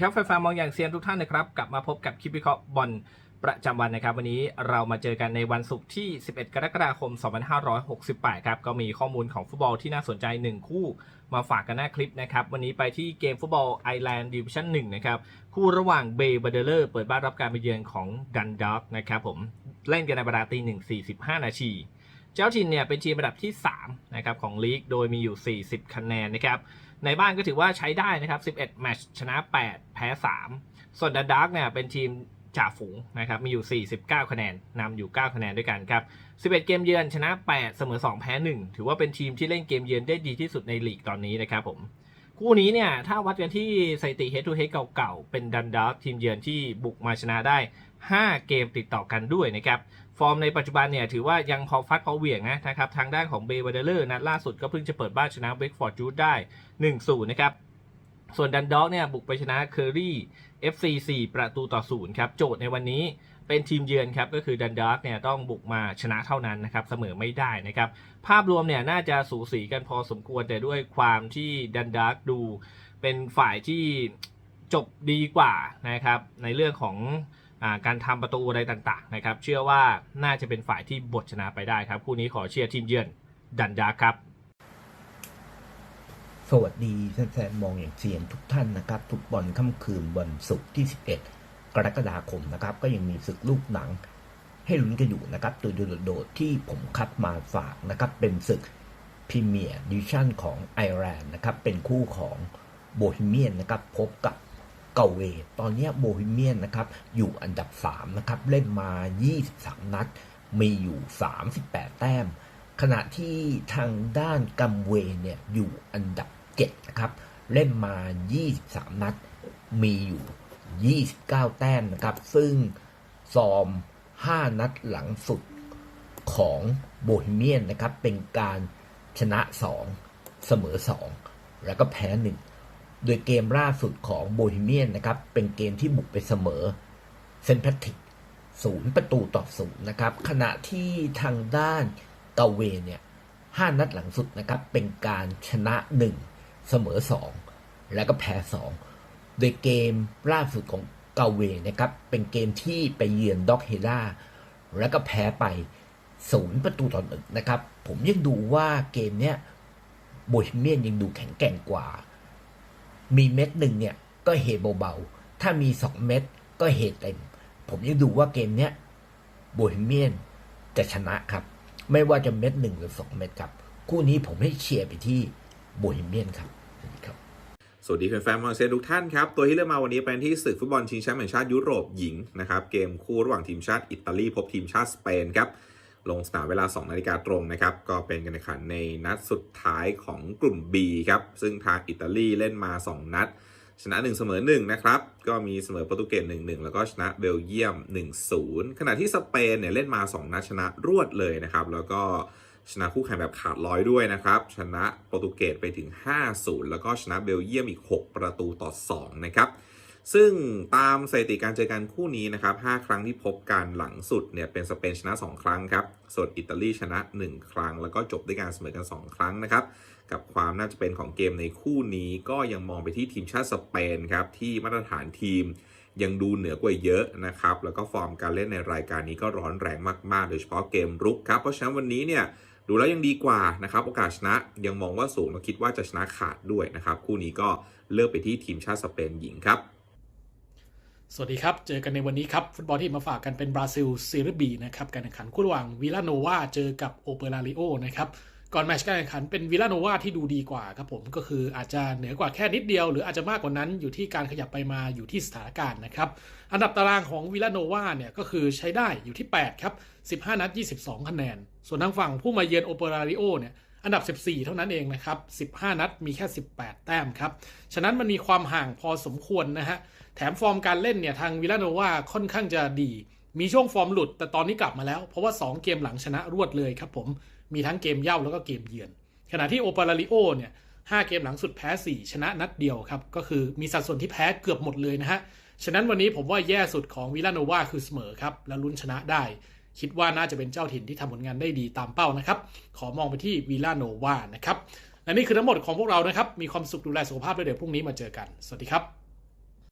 ดีครับแฟนๆมองอย่างเซียนทุกท่านนะครับ กลับมาพบกับคลิปวิเคราะห์บอลประจำวันนะครับ วันนี้เรามาเจอกันในวันศุกร์ที่ 11 กรกฎาคม 2568 ครับ ก็มีข้อมูลของฟุตบอลที่น่าสนใจ 1 คู่มาฝากกันหน้าคลิปนะครับ วันนี้ไปที่เกมฟุตบอลไอแลนด์ดิวิชั่น1นะครับ คู่ระหว่างเบย์บัเดเลอร์เปิดบ้านรับการไปเยือนของดันด็อกนะครับผมเล่นกันในเวลาตีหนึ่ง45 นาทีเจ้าถิ่นเนี่ยเป็นทีมระดับที่3นะครับของลีกโดยมีอยู่ 40 คะแนนนะครับ ในบ้านก็ถือว่าใช้ได้นะครับ 11 แมตช์ชนะ 8 แพ้ 3 ส่วนดันดาร์กเนี่ยเป็นทีมจ่าฝูงนะครับ มีอยู่ 49 คะแนนนำอยู่ 9 คะแนนด้วยกันครับ 11 เกมเยือนชนะ 8 เสมอ 2 แพ้ 1 ถือว่าเป็นทีมที่เล่นเกมเยือนได้ดีที่สุดในลีกตอนนี้นะครับผม คู่นี้เนี่ย ถ้าวัดกันที่สถิติ head to head เก่าๆ เป็นดันดาร์กทีมเยือนที่บุกมาชนะได้ 5 เกมติดต่อกันด้วยนะครับ ฟอร์มในปัจจุบันเนี่ยถือว่ายังพอฟัดพอเหวี่ยงนะนะครับทางด้านของเบย์วเดเลอร์นัดล่าสุดก็เพิ่งจะเปิดบ้านชนะเวกฟอร์ดจูดได้1-0นะครับส่วนดันด็อกเนี่ยบุกไปชนะเคอรี่ FC 4 ประตูต่อ0ครับโจทย์ในวันนี้เป็นทีมเยือนครับก็คือดันด็อกเนี่ยต้องบุกมาชนะเท่านั้นนะครับเสมอไม่ได้นะครับภาพรวมเนี่ยน่าจะสูสีกันพอสมควรแต่ด้วยความที่ดันด็อกดูเป็นฝ่ายที่จบดีกว่านะครับในเรื่องของ การทำประตูอะไรต่างๆนะครับเชื่อว่าน่าจะเป็นฝ่ายที่บทชนะไปได้ครับคู่นี้ขอเชียร์ทีมเยือนดันดาครับ สวัสดีแฟนๆมองอย่างเซียนทุกท่านนะครับฟุตบอลค่ำคืนวันศุกร์ที่ 11 กรกฎาคมนะครับก็ยังมีศึกลูกหนังให้ลุ้นกันอยู่นะครับตัวโดดๆที่ผมคัดมาฝากนะครับเป็นศึกพรีเมียร์ดิชั่นของไอร์แลนด์นะครับเป็นคู่ของโบฮีเมียนนะครับพบกับ กเวตอนนี้โบฮีเมียนนะครับอยู่อันดับ 3 นะครับ เล่นมา 23 นัด มีอยู่ 38 แต้ม ขณะที่ทางด้านกัมเวเนี่ยอยู่อันดับ 7 นะครับ เล่นมา 23 นัด มีอยู่ 29 แต้มนะครับ ซึ่งซอม 5 นัดหลังสุดของโบฮีเมียนนะครับ เป็นการชนะ 2 เสมอ 2 แล้วก็แพ้ 1 โดยเกมล่าสุดของโบฮีเมียนนะครับ เป็นเกมที่บุกไปเสมอเซนแพทริกศูนย์ประตูต่อศูนย์นะครับ ขณะที่ทางด้านเกาเวเนี่ยห้านัดหลังสุดนะครับ เป็นการชนะหนึ่งเสมอสองแล้วก็แพ้สองโดยเกมล่าสุดของเกาเวนะครับ เป็นเกมที่ไปเยือนด็อกเฮล่าแล้วก็แพ้ไปศูนย์ประตูต่อหนึ่งนะครับ ผมยังดูว่าเกมเนี้ยโบฮีเมียนยังดูแข็งแกร่งกว่า มีเม็ดหนึ่งเนี่ยก็เฮเบาๆ ถ้ามีสองเม็ดก็เฮเต็ม ผมยังดูว่าเกมเนี้ยโบฮีเมียนจะชนะครับ ไม่ว่าจะเม็ดหนึ่งหรือสองเม็ดครับ คู่นี้ผมให้เชียร์ไปที่โบฮีเมียนครับสวัสดีครับ สวัสดีแฟนๆมอนเซทุกท่านครับ ตัวที่เลือกมาวันนี้เป็นที่ศึกฟุตบอลชิงแชมป์แห่งชาติยุโรปหญิงนะครับ เกมคู่ระหว่างทีมชาติอิตาลีพบทีมชาติสเปนครับ ลงสนามเวลา 2 นาฬิกาตรงนะครับ ก็เป็นการแข่งขันในนัดสุดท้ายของกลุ่ม B ครับ ซึ่งทางอิตาลีเล่นมา 2 นัด ชนะ 1 เสมอ 1 นะครับ ก็มีเสมอโปรตุเกส 1-1 แล้วก็ชนะเบลเยียม 1-0 ขณะที่สเปนเนี่ยเล่นมา 2 นัดชนะรวดเลยนะครับ แล้วก็ชนะคู่แข่งแบบขาดร้อยด้วยนะครับ ชนะโปรตุเกสไปถึง 5-0 แล้วก็ชนะเบลเยียมอีก 6 ประตูต่อ 2 นะครับ ซึ่งตามสถิติการเจอกันคู่นี้นะครับ5ครั้งที่พบกันหลังสุดเนี่ยเป็นสเปนชนะ 2 ครั้งครับ ส่วนอิตาลีชนะ 1 ครั้ง แล้วก็จบด้วยการเสมอกัน 2 ครั้งนะครับ กับความน่าจะเป็นของเกมในคู่นี้ก็ยังมองไปที่ทีมชาติสเปนครับที่มาตรฐานทีมยังดูเหนือกว่าเยอะนะครับ แล้วก็ฟอร์มการเล่นในรายการนี้ก็ร้อนแรงมากๆ โดยเฉพาะเกมรุกครับ เพราะฉะนั้นวันนี้เนี่ยดูแล้วยังดีกว่านะครับ โอกาสชนะยังมองว่าสูงและคิดว่าจะชนะขาดด้วยนะครับ คู่นี้ก็เลือกไปที่ทีมชาติสเปนหญิงครับ สวัสดีครับ เจอกันในวันนี้ครับ ฟุตบอลที่มาฝากกันเป็นบราซิลซีรีบีนะครับ การแข่งขันคู่ระหว่างวิลาโนวาเจอกับโอเปราริโอนะครับ ก่อนแมตช์การแข่งขันเป็นวิลาโนวาที่ดูดีกว่าครับผมก็คืออาจจะเหนือกว่าแค่นิดเดียว หรืออาจจะมากกว่านั้นอยู่ที่การขยับไปมาอยู่ที่สถานการณ์นะครับ อันดับตารางของวิลาโนวาเนี่ยก็คือใช้ได้อยู่ที่ 8 ครับ 15 นัด 22 คะแนน ส่วนทางฝั่งผู้มาเยือนโอเปราริโอเนี่ย อันดับ 14 เท่านั้นเองนะครับ 15 นัดมีแค่ 18 แต้มครับ ฉะนั้นมันมีความห่างพอสมควรนะฮะ แถมฟอร์มการเล่นเนี่ยทางวิลาโนวาค่อนข้างจะดี มีช่วงฟอร์มหลุด แต่ตอนนี้กลับมาแล้ว เพราะว่า 2 เกมหลังชนะรวดเลยครับผม มีทั้งเกมเย่าแล้วก็เกมเยือน ขณะที่โอเปราริโอเนี่ย5เกมหลังสุดแพ้ 4 ชนะนัดเดียวครับ ก็คือมีสัดส่วนที่แพ้เกือบหมดเลยนะฮะ ฉะนั้นวันนี้ผมว่าแย่สุดของวิลาโนวาคือเสมอครับ แล้วลุ้นชนะได้ คิดว่าน่าจะเป็นเจ้าถิ่นที่ทำผลงานได้ดีตามเป้านะครับ ขอมองไปที่วีลาโนวานะครับและนี่คือทั้งหมดของพวกเรานะครับ มีความสุขดูแลสุขภาพแล้วเดี๋ยวพรุ่งนี้มาเจอกัน สวัสดีครับ